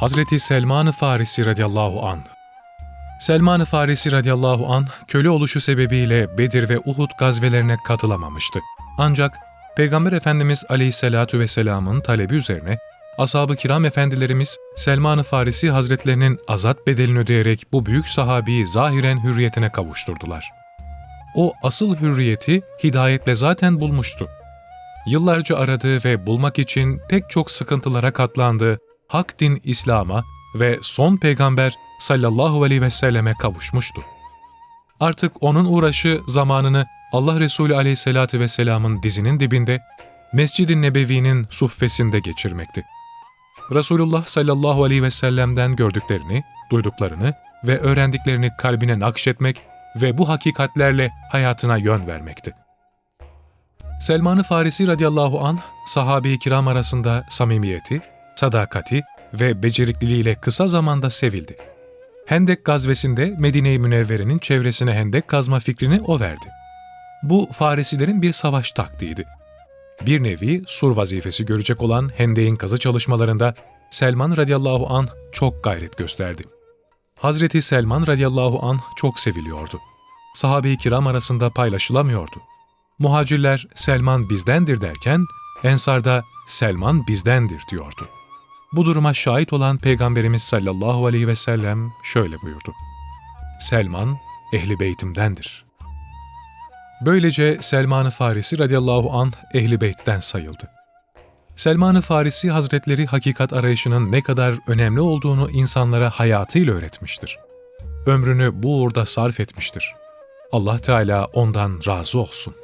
Hazreti Selman-ı Farisi radıyallahu an. Selman-ı Farisi radıyallahu an köle oluşu sebebiyle Bedir ve Uhud gazvelerine katılamamıştı. Ancak Peygamber Efendimiz aleyhissalatu vesselamın talebi üzerine ashab-ı kiram efendilerimiz Selman-ı Farisi hazretlerinin azat bedelini ödeyerek bu büyük sahabiyi zahiren hürriyetine kavuşturdular. O asıl hürriyeti hidayetle zaten bulmuştu. Yıllarca aradığı ve bulmak için pek çok sıkıntılara katlandığı hak din İslam'a ve son peygamber sallallahu aleyhi ve selleme kavuşmuştu. Artık onun uğraşı zamanını Allah Resulü aleyhissalatü vesselamın dizinin dibinde, Mescid-i Nebevi'nin suffesinde geçirmekti. Resulullah sallallahu aleyhi ve sellem'den gördüklerini, duyduklarını ve öğrendiklerini kalbine nakşetmek ve bu hakikatlerle hayatına yön vermekti. Selman-ı Farisi radıyallahu an sahabe-i kiram arasında samimiyeti, sadakati ve becerikliliğiyle kısa zamanda sevildi. Hendek gazvesinde Medine-i Münevvere'nin çevresine hendek kazma fikrini o verdi. Bu Farisilerin bir savaş taktiğiydi. Bir nevi sur vazifesi görecek olan hendeğin kazı çalışmalarında Selman radıyallahu an çok gayret gösterdi. Hazreti Selman radıyallahu an çok seviliyordu. Sahabe-i kiram arasında paylaşılamıyordu. Muhacirler Selman bizdendir derken, Ensar da Selman bizdendir diyordu. Bu duruma şahit olan Peygamberimiz sallallahu aleyhi ve sellem şöyle buyurdu. Selman ehli beytimdendir. Böylece Selman-ı Farisi radıyallahu an ehli beytten sayıldı. Selman-ı Farisi Hazretleri hakikat arayışının ne kadar önemli olduğunu insanlara hayatıyla öğretmiştir. Ömrünü bu uğurda sarf etmiştir. Allah Teala ondan razı olsun.